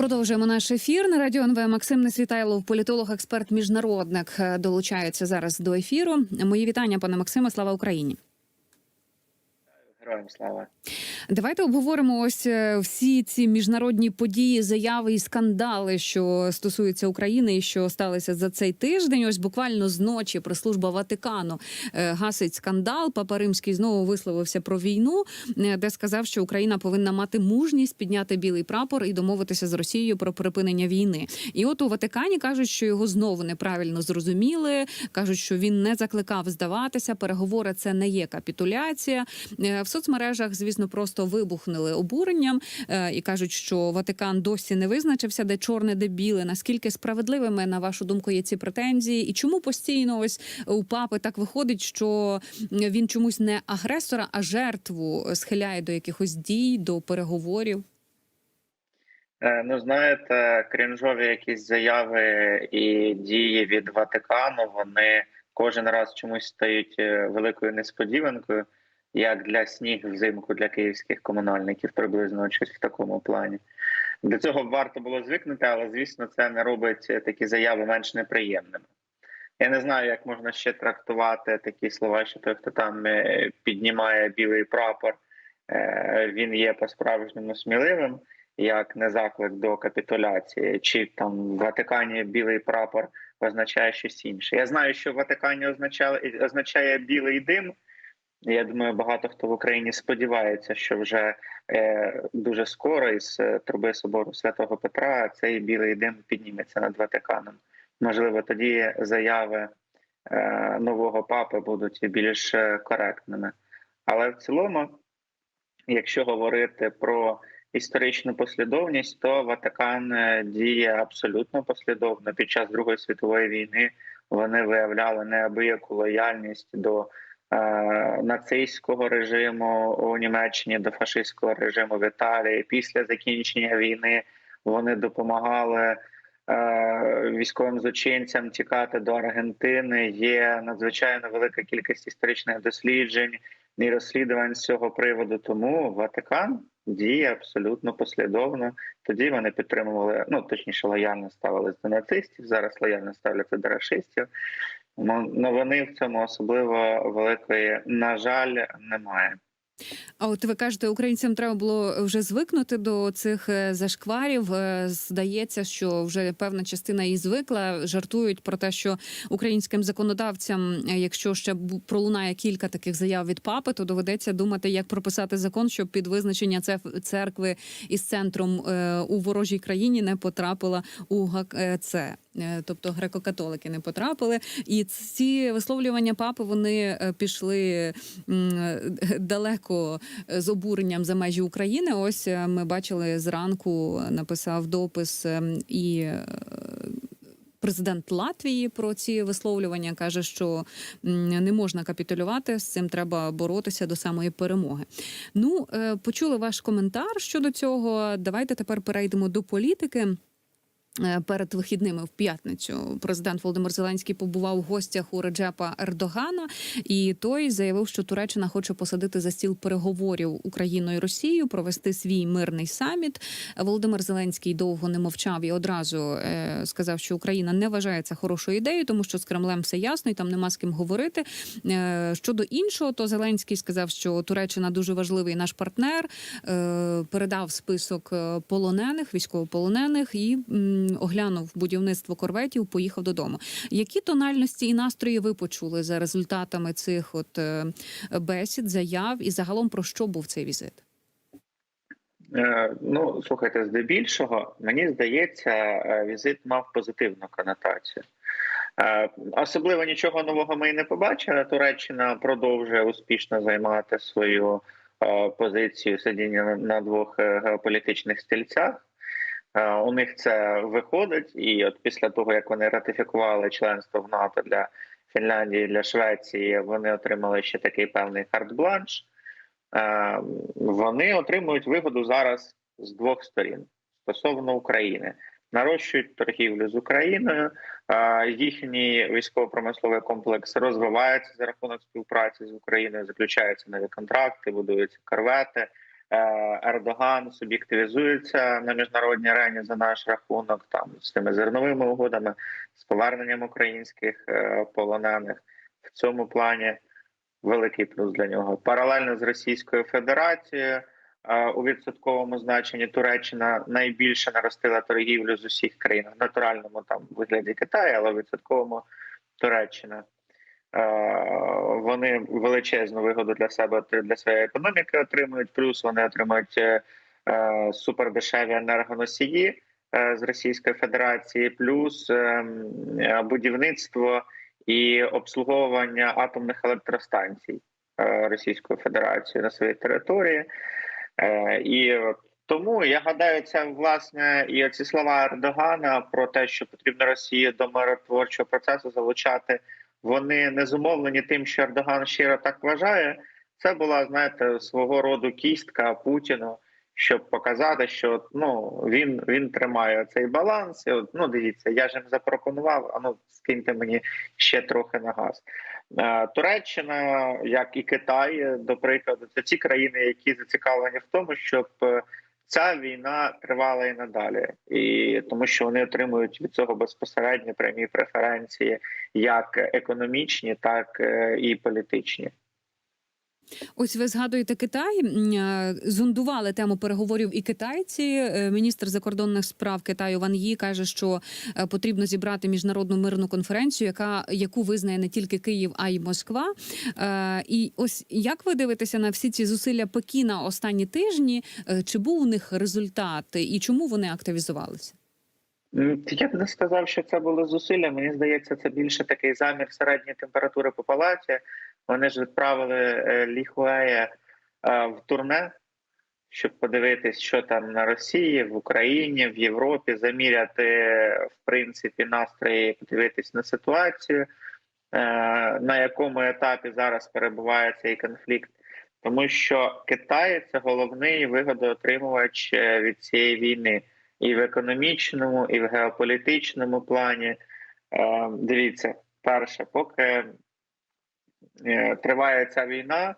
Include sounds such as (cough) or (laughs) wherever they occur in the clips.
Продовжуємо наш ефір на радіо НВ. Максим Несвітайлов, політолог, експерт, міжнародник, е, долучається зараз до ефіру. Мої вітання, пане Максиме. Слава Україні. Героям слава. Давайте обговоримо ось е, всі ці міжнародні події, заяви і скандали, що стосуються України, і що сталося за цей тиждень. Ось буквально зночі прес-служба Ватикану е, гасить скандал. Папа Римський знову висловився про війну, е, де сказав, що Україна повинна мати мужність підняти білий прапор і домовитися з Росією про припинення війни. І от у Ватикані кажуть, що його знову неправильно зрозуміли. кажуть, що він не закликав здаватися. Переговори це не є капітуляція. В соцмережах, звісно, просто вибухнули обуренням е, і кажуть, що Ватикан досі не визначився, де чорне, де біле. Наскільки справедливими на вашу думку є ці претензії, і чому постійно ось у папи так виходить, що він чомусь не агресора, а жертву схиляє до якихось дій, до переговорів? Е, Ну, знаєте, крінжові якісь заяви і дії від Ватикану, вони кожен раз чомусь стають е, великою несподіванкою, як для сніг взимку для київських комунальників, приблизно щось в такому плані. До цього варто було звикнути, але звісно, це не робить такі заяви менш неприємними. Я не знаю, як можна ще трактувати такі слова, що той, хто там е, піднімає білий прапор, е, він є по-справжньому сміливим, як не заклик до капітуляції, чи там в Ватикані білий прапор означає щось інше. Я знаю, що в Ватикані означає, означає білий дим. Я думаю, багато хто в Україні сподівається, що вже е, дуже скоро із е, труби собору святого Петра цей білий дим підніметься над Ватиканом. Можливо, тоді заяви е, нового папи будуть більш е, коректними. Але в цілому, якщо говорити про історичну послідовність, то Ватикан е, діє абсолютно послідовно. Під час Другої світової війни вони виявляли неабияку лояльність до нацистського режиму у Німеччині, до фашистського режиму в Італії. Після закінчення війни вони допомагали е, військовим злочинцям тікати до Аргентини. Є надзвичайно велика кількість історичних досліджень і розслідувань з цього приводу. Тому Ватикан діє абсолютно послідовно. Тоді вони підтримували, ну точніше, лояльно ставились до нацистів. Зараз лояльно ставляться до рашистів. Ну, новини в цьому особливо великої, на жаль, немає. А от ви кажете, українцям треба було вже звикнути до цих е, зашкварів. Е, Здається, що вже певна частина і звикла. Жартують про те, що українським законодавцям, е, якщо ще пролунає кілька таких заяв від папи, то доведеться думати, як прописати закон, щоб під визначення церкви із центром у ворожій країні не потрапила у ГКЦ. Е, Тобто греко-католики не потрапили, і ці висловлювання папи вони е, пішли е, далеко з обуренням за межі України. Ось ми бачили зранку, написав допис і. Президент Латвії про ці висловлювання каже, що не можна капітулювати з цим треба боротися до самої перемоги. Ну, почули ваш коментар щодо цього. Давайте тепер перейдемо до політики. Е, Перед вихідними в п'ятницю президент Володимир Зеленський побував у гостях у Реджепа Ердогана, і той заявив, що Туреччина хоче посадити за стіл переговорів Україною і Росією, провести свій мирний саміт. Володимир Зеленський довго не мовчав і одразу е, сказав, що Україна не вважає це хорошою ідеєю, тому що з Кремлем все ясно і там нема з ким говорити. Е, щодо іншого, то Зеленський сказав, що Туреччина дуже важливий наш партнер. Передав список полонених, військовополонених і оглянув будівництво корветів, поїхав додому. Які тональності і настрої ви почули за результатами цих от е, бесід, заяв і загалом про що був цей візит? Е, Ну, слухайте, здебільшого, мені здається, е, візит мав позитивну конотацію. Особливо нічого нового ми і не побачили. Туреччина продовжує успішно займати свою позицію сидіння на- двох геополітичних стільцях. Е, У них це виходить, і от після того, як вони ратифікували членство в НАТО для Фінляндії, для Швеції, вони отримали ще такий певний карт-бланш. Е, Вони отримують вигоду зараз з двох сторін стосовно України. Нарощують торгівлю з Україною, їхній військово-промисловий комплекс розвивається за рахунок співпраці з Україною, заключаються нові контракти, будуються корвети. Ердоган суб'єктивізується на міжнародній арені за наш рахунок, там з тими зерновими угодами, з поверненням українських е, полонених в цьому плані великий плюс для нього. Паралельно з Російською Федерацією е, у відсотковому значенні Туреччина найбільше наростила торгівлю з усіх країн в натуральному там вигляді Китаю, але в відсотковому Туреччина. Е, Вони величезну вигоду для себе для своєї економіки отримують. Плюс вони отримують е, е, супердешеві енергоносії з Російської Федерації, плюс е, е, будівництво і обслуговування атомних електростанцій Російською Федерацією на своїй території. І тому я гадаю, це власне і ці слова Ердогана про те, що потрібно Росії до миротворчого процесу залучати. Вони не зумовлені тим, що Ердоган щиро так вважає. Це була, знаєте, свого роду кістка Путіну, щоб показати, що ну він він тримає цей баланс. І, ну дивіться, я ж їм запропонував. А ну скиньте мені ще трохи на газ. Е, Туреччина, як і Китай, до прикладу, це ті країни, які зацікавлені в тому, щоб е, ця війна тривала і надалі, і тому, що вони отримують від цього безпосередньо прямі преференції, як економічні, так е, і політичні. Ось ви згадуєте Китай. Е, Зондували тему переговорів і китайці. Е, Міністр закордонних справ Китаю Ван Ї каже, що е, потрібно зібрати міжнародну мирну конференцію, яка яку визнає не тільки Київ, а й Москва. І ось як ви дивитеся на всі ці зусилля Пекіна останні тижні? Чи був у них результат і чому вони активізувалися? Я б не сказав, що це було зусилля. Мені здається, це більше такий замір середньої температури по палаті. Вони ж відправили е, Лі Хуея е, в турне, щоб подивитись, що там на Росії, в Україні, в Європі, заміряти в принципі настрої, подивитись на ситуацію, е, на якому етапі зараз перебуває цей конфлікт. Тому що Китай це головний вигодоотримувач е, від цієї війни і в економічному, і в геополітичному плані. Е, Дивіться, перше, поки е, триває ця війна,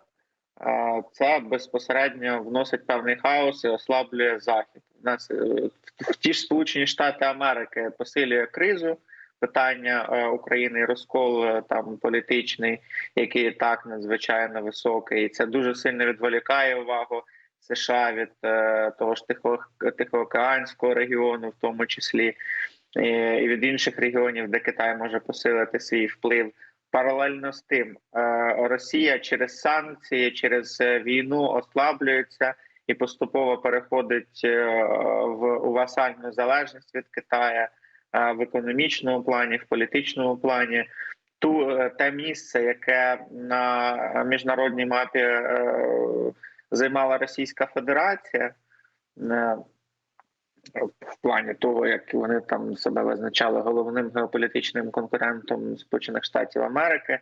е, це безпосередньо вносить певний хаос і ослаблює захід. У нас е, в ті ж Сполучені Штати Америки посилює кризу. Питання е, України розкол е, там політичний, який так надзвичайно високий, і це дуже сильно відволікає увагу США від е, того ж Тихо, Тихоокеанського регіону, в тому числі і від інших регіонів, де Китай може посилити свій вплив. Паралельно з тим, е, Росія через санкції, через е, війну ослаблюється і поступово переходить е, в у васальну залежність від Китаю е, в економічному плані, в політичному плані. Ту те місце, яке на міжнародній мапі займала Російська Федерація в плані того, як вони там себе визначали головним геополітичним конкурентом Сполучених Штатів Америки.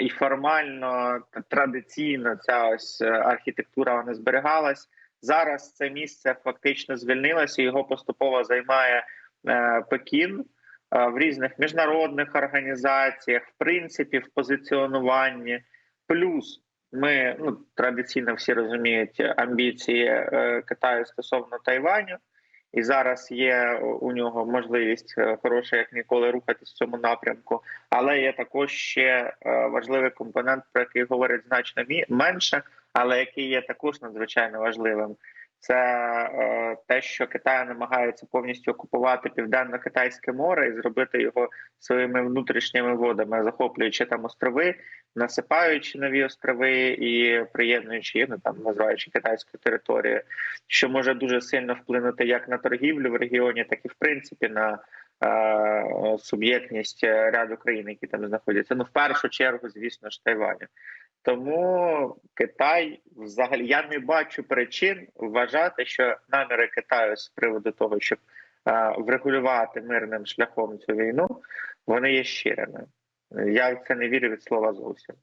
І формально традиційно ця ось е, архітектура вона зберігалась. Зараз це місце фактично звільнилося. Його поступово займає е, Пекін е, в різних міжнародних організаціях, в принципі, в позиціонуванні. Плюс ми ну традиційно всі розуміють амбіції Китаю стосовно Тайваню, і зараз є у нього можливість е, хороша, як ніколи, рухатись в цьому напрямку. Але є також ще е, важливий компонент, про який говорять значно менше, але який є також надзвичайно важливим. Це е, те, що Китай намагається повністю окупувати південно-китайське море і зробити його своїми внутрішніми водами, захоплюючи там острови, насипаючи нові острови і приєднуючи їх, ну там називаючи китайську територію, що може дуже сильно вплинути як на торгівлю в регіоні, так і в принципі на е, суб'єктність ряду країн, які там знаходяться. Ну в першу чергу, звісно ж, Тайваню. Тому Китай взагалі я не бачу причин вважати, що наміри Китаю з приводу того, щоб е, врегулювати мирним шляхом цю війну, вони є щирими. Я в це не вірю від слова зовсім.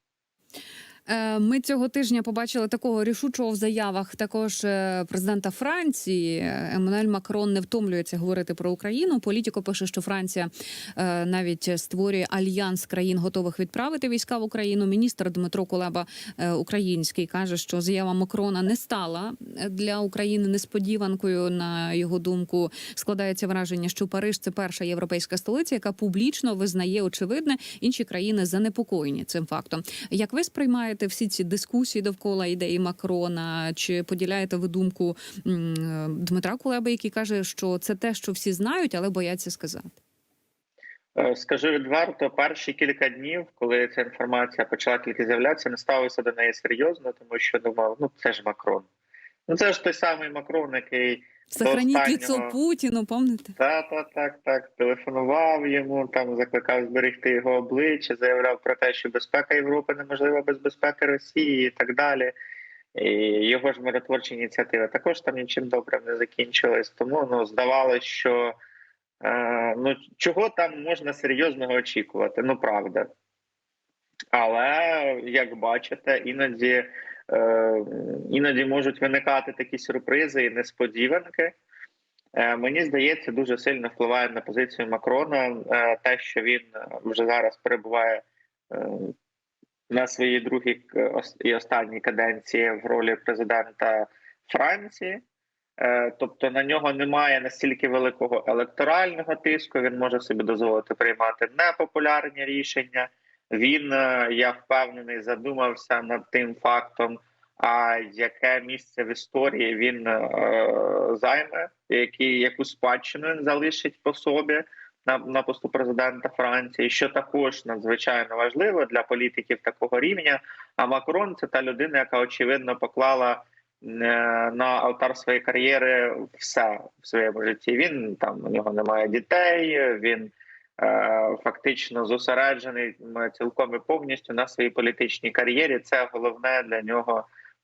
Е, Ми цього тижня побачили такого рішучого в заявах також е, президента Франції. Еммануель Макрон не втомлюється говорити про Україну. Політіко пише, що Франція е, навіть створює альянс країн, готових відправити війська в Україну. Міністр Дмитро Кулеба український каже, що заява Макрона не стала для України несподіванкою. На його думку, складається враження, що Париж це перша європейська столиця, яка публічно визнає очевидне. Інші країни занепокоєні цим фактом. Як ви сприймаєте всі ці дискусії довкола ідеї Макрона? Чи поділяєте ви думку Дмитра Кулеби, який каже, що це те, що всі знають, але бояться сказати? Е, Скажу відверто, перші кілька днів, коли ця інформація почала тільки з'являтися, не ставився до неї серйозно, тому що думав, ну це ж Макрон. Ну це ж той самий Макрон, який Сохраніть ліцо Путіну, пам'ятаєте? та та так, так телефонував йому, там закликав зберегти його обличчя, заявляв про те, що безпека Європи неможлива без безпеки Росії і так далі. І його ж миротворчі ініціативи також там нічим добрим не закінчились. Тому ну здавалось, що е, ну чого там можна серйозного очікувати? Ну правда. Але як бачите, іноді, іноді можуть виникати такі сюрпризи і несподіванки. Е, Мені здається, дуже сильно впливає на позицію Макрона е, те, що він е, вже зараз перебуває е, на своїй другій і останній каденції в ролі президента Франції. Е, Тобто на нього немає настільки великого електорального тиску. Він може собі дозволити приймати непопулярні рішення. Він, е, я впевнений, задумався над тим фактом, а яке місце в історії він е, займе, які, яку спадщину він залишить по собі на, на посту президента Франції, що також надзвичайно важливо для політиків такого рівня. А Макрон це та людина, яка очевидно поклала е, на алтар своєї кар'єри все в своєму житті. Він там у нього немає дітей. Він фактично зосереджений цілком і повністю на своїй політичній кар'єрі. Це головне для нього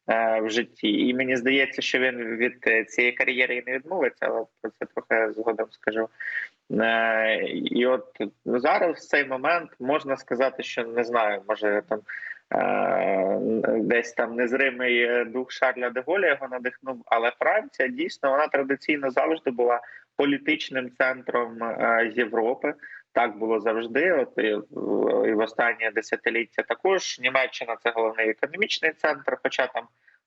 е, в житті. І мені здається, що він від е, цієї кар'єри не відмовиться, але про це трохи згодом скажу. Е, І от зараз в цей момент можна сказати, що не знаю, може там е, десь там незримий дух Шарля де Голля його надихнув, але Франція дійсно вона традиційно завжди була політичним центром е, Європи. Так було завжди. От і, і в останнє десятиліття також Німеччина це головний економічний центр. Хоча там,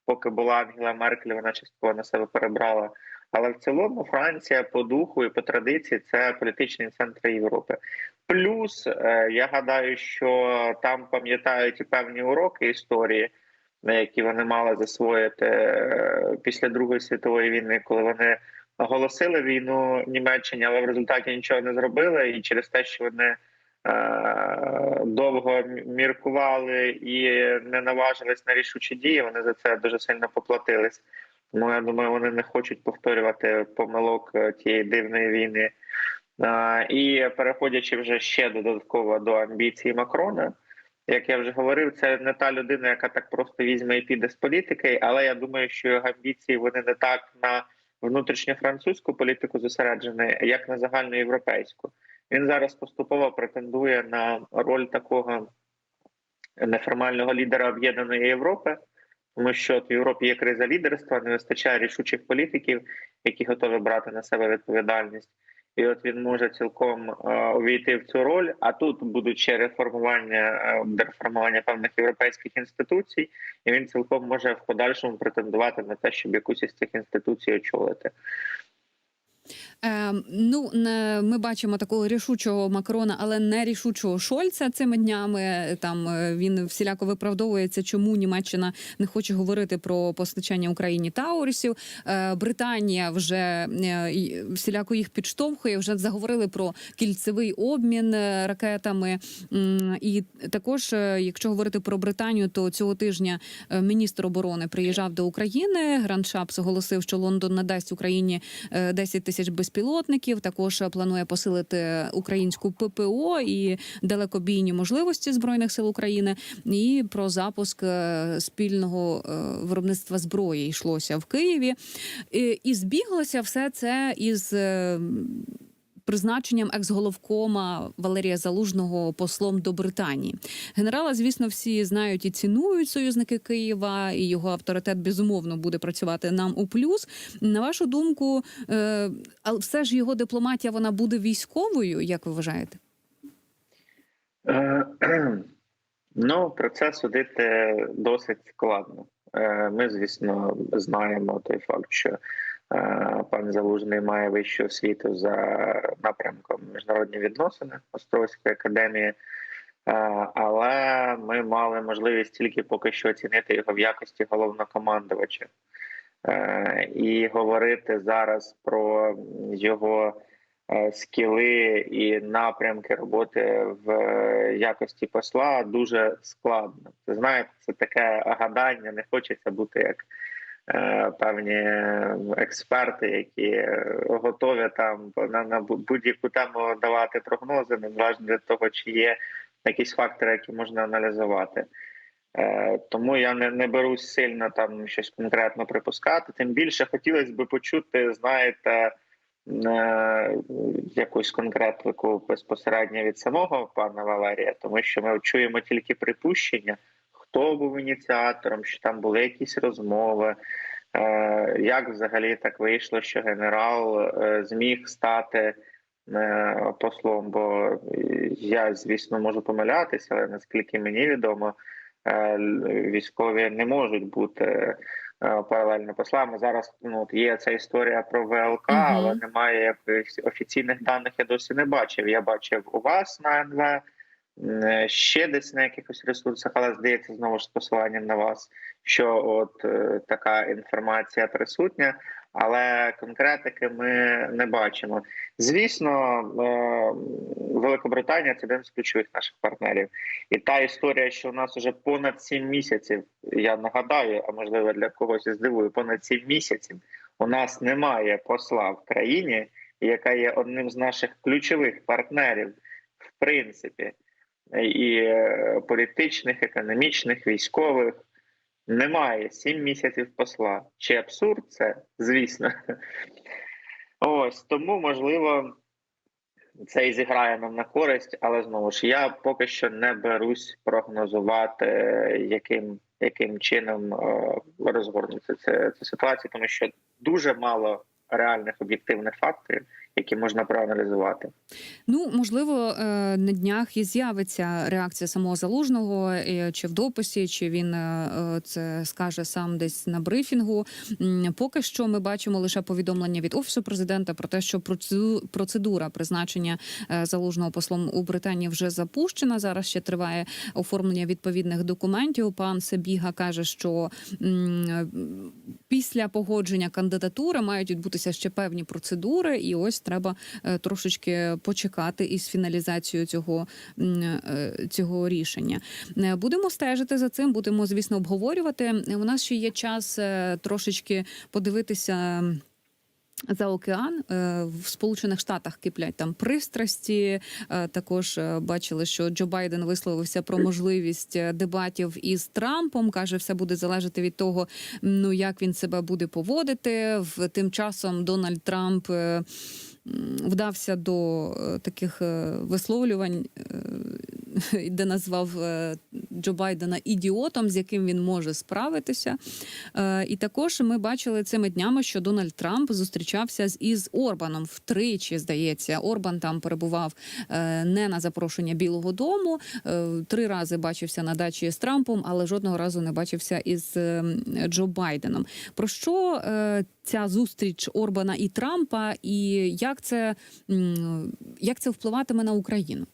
поки була Ангела Меркель, вона частково на себе перебрала. Але в цілому Франція по духу і по традиції це політичний центр Європи. Плюс е, я гадаю, що там пам'ятають і певні уроки історії, які вони мали засвоїти е, після Другої світової війни, коли вони оголосили війну Німеччині, але в результаті нічого не зробили, і через те, що вони е, довго міркували і не наважились на рішучі дії, вони за це дуже сильно поплатились. Тому я думаю, вони не хочуть повторювати помилок е, тієї дивної війни. І переходячи вже ще додатково до амбіцій Макрона, як я вже говорив, це не та людина, яка так просто візьме і піде з політики, але я думаю, що його амбіції вони не так на внутрішньофранцузьку політику зосереджений, як на загальноєвропейську. Він зараз поступово претендує на роль такого неформального лідера об'єднаної Європи, тому що в Європі є криза лідерства, не вистачає рішучих політиків, які готові брати на себе відповідальність. І от він може цілком е, увійти в цю роль. А тут будуть ще реформування е, реформування певних європейських інституцій, і він цілком може в подальшому претендувати на те, щоб якусь із цих інституцій очолити. Е, ну ми бачимо такого рішучого Макрона, але не рішучого Шольца цими днями. Там е, він всіляко виправдовується, чому Німеччина не хоче говорити про постачання Україні Таурісів. Е, Британія вже е, всіляко їх підштовхує. Вже заговорили про кільцевий обмін е, ракетами. І також, якщо говорити про Британію, то цього тижня міністр оборони приїжджав до України. Гранд Шапс оголосив, що Лондон надасть Україні е, 10 тисяч безпілотників. Також планує посилити українську ППО і далекобійні можливості збройних сил України. І про запуск е, спільного е, виробництва зброї йшлося в Києві. І, і збіглося все це із. Призначенням екс-головкома Валерія Залужного послом до Британії. Генерала, звісно, всі знають і цінують союзники Києва, і його авторитет безумовно буде працювати нам у плюс. На вашу думку, е, все ж його дипломатія вона буде військовою, як ви вважаєте? Е, (clears throat) Ну, про це судити досить складно. Е, Ми, звісно, знаємо той факт, що пан Залужний має вищу освіту за напрямком міжнародні відносини Острозької академії, Е, але ми мали можливість тільки поки що оцінити його в якості головнокомандувача. Е, І говорити зараз про його е, скіли і напрямки роботи в е, якості посла дуже складно. Знаєте, це таке гадання. Не хочеться бути як е, певні експерти, які е, готові там на, на будь-яку тему давати прогнози, незалежно від того, чи є якісь фактори, які можна аналізувати. Е, Тому я не, не берусь сильно там щось конкретно припускати. Тим більше хотілося б почути, знаєте, е, якусь конкретику безпосередньо від самого пана Валерія, тому що ми чуємо тільки припущення, хто був ініціатором, що там були якісь розмови. Е, Як взагалі так вийшло, що генерал е, зміг стати е, послом? Бо я, звісно, можу помилятися, але наскільки мені відомо, військові не можуть бути паралельно послами. Зараз ну от є ця історія про ВЛК, але немає якихось офіційних даних. Я досі не бачив. Я бачив у вас на НВ. М, Ще десь на якихось ресурсах, але здається, знову ж з посиланням на вас, що от е, така інформація присутня, але конкретики ми не бачимо. Звісно, е, Великобританія це один з ключових наших партнерів. І та історія, що у нас вже понад сім місяців, я нагадаю, а можливо для когось і здивую, понад сім місяців у нас немає посла в країні, яка є одним з наших ключових партнерів, в принципі, і е, політичних, економічних, військових. Немає сім місяців посла. Чи абсурд це? Звісно. (laughs) Ось тому можливо це і зіграє нам на користь, але знову ж я поки що не берусь прогнозувати, яким яким чином е, розгорнеться ця, ця ситуація, тому що дуже мало реальних об'єктивних факторів, які можна проаналізувати. Ну можливо, е, на днях і з'явиться реакція самого залужного, е, чи в дописі, чи він е, це скаже сам десь на брифінгу. Поки що ми бачимо лише повідомлення від офісу президента про те, що процеду- процедура призначення залужного послом у Британії вже запущена. Зараз ще триває оформлення відповідних документів. Пан Себіга каже, що після погодження кандидатури мають відбутися ще певні процедури, і ось треба е, трошечки почекати із фіналізацією цього, е, цього рішення. Е, Будемо стежити за цим, будемо звісно обговорювати. У нас ще є час трошечки подивитися. За океан Е, в Сполучених Штатах киплять там пристрасті. Е, Також е, бачили, що Джо Байден висловився про можливість дебатів із Трампом. каже, все буде залежати від того, ну як він себе буде поводити. Тим часом Дональд Трамп. Вдався до таких висловлювань, (laughs) де назвав Джо Байдена ідіотом, з яким він може справитися. Е, І також ми бачили цими днями, що Дональд Трамп зустрічався із Орбаном втричі. Здається, Орбан там перебував е, не на запрошення Білого Дому. е, Три рази бачився на дачі з Трампом, але жодного разу не бачився із Джо Байденом. Про що ця зустріч Орбана і Трампа, і як це, як це впливатиме на Україну?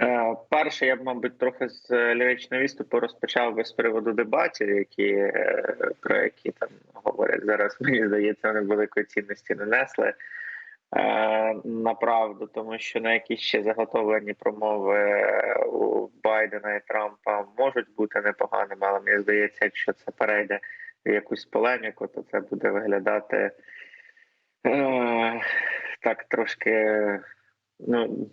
Е, Перше, я б, мабуть, трохи з е, ліричного виступу розпочав би з приводу дебатів, які е, про які там говорять зараз. Мені здається, вони великої цінності не несли направду, тому що на якісь ще заготовлені промови у Байдена і Трампа можуть бути непоганими, але мені здається, якщо це перейде в якусь полеміку, то це буде виглядати так трошки. Ну,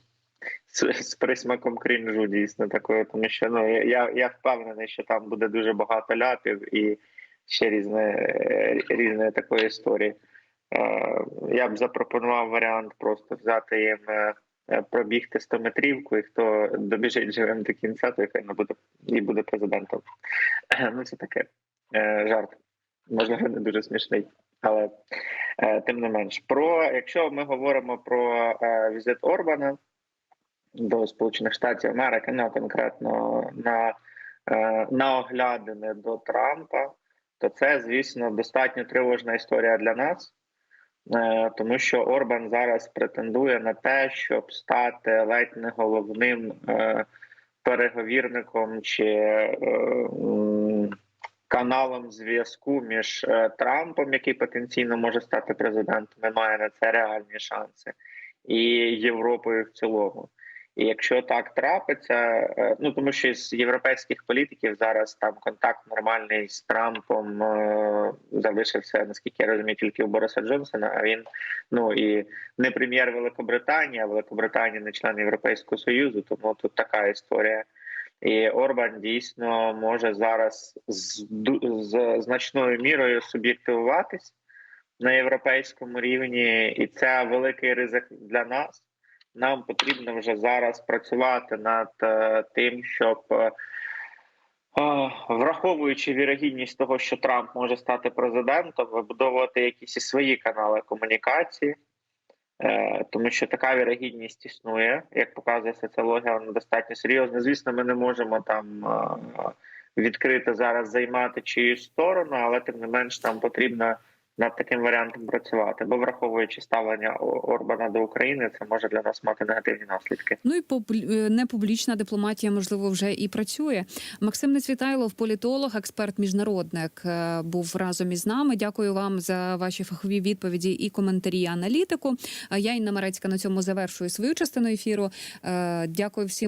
з, присмаком крінжу дійсно такою, тому що ну я, я впевнений, що там буде дуже багато ляпів і ще різне, різної такої історії. Е, Я б запропонував варіант просто взяти їм е, е, пробігти 100 метрівку, і хто добіжить живим до кінця, той хай не буде і буде президентом. Ну це таке е, жарт. Можливо, не дуже смішний, але е, тим не менш. Про якщо ми говоримо про е, візит Орбана до Сполучених Штатів Америки, ну конкретно на, е, на оглядини до Трампа, то це, звісно, достатньо тривожна історія для нас. Е, Тому що Орбан зараз претендує на те, щоб стати ледь не головним е, переговірником чи каналом зв'язку між Трампом, який потенційно може стати президентом, і має на це реальні шанси, і Європою в цілому. І якщо так трапиться, е, ну тому що з європейських політиків зараз там контакт нормальний з Трампом е, залишився, наскільки я розумію, тільки у Бориса Джонсона. А він ну і не прем'єр Великобританії, а Великобританія не член Європейського союзу, тому тут така історія. І Орбан дійсно може зараз з, з значною мірою суб'єктивуватись на європейському рівні, і це великий ризик для нас. Нам потрібно вже зараз працювати над е, тим, щоб е, е, враховуючи вірогідність того, що Трамп може стати президентом, вибудовувати якісь і свої канали комунікації, тому що така вірогідність існує, як показує соціологія, вона достатньо серйозна. Звісно, ми не можемо там відкрито зараз займати чиюсь сторону, але тим не менш нам потрібно над таким варіантом працювати. Бо враховуючи ставлення Орбана до України, це може для нас мати негативні наслідки. Ну і е, непублічна дипломатія, можливо, вже і працює. Максим Нецвітайлов, політолог, експерт, міжнародник, е, був разом із нами. Дякую вам за ваші фахові відповіді і коментарі, і аналітику. А Я Інна Марецька на цьому завершую свою частину ефіру. Е, Дякую всім.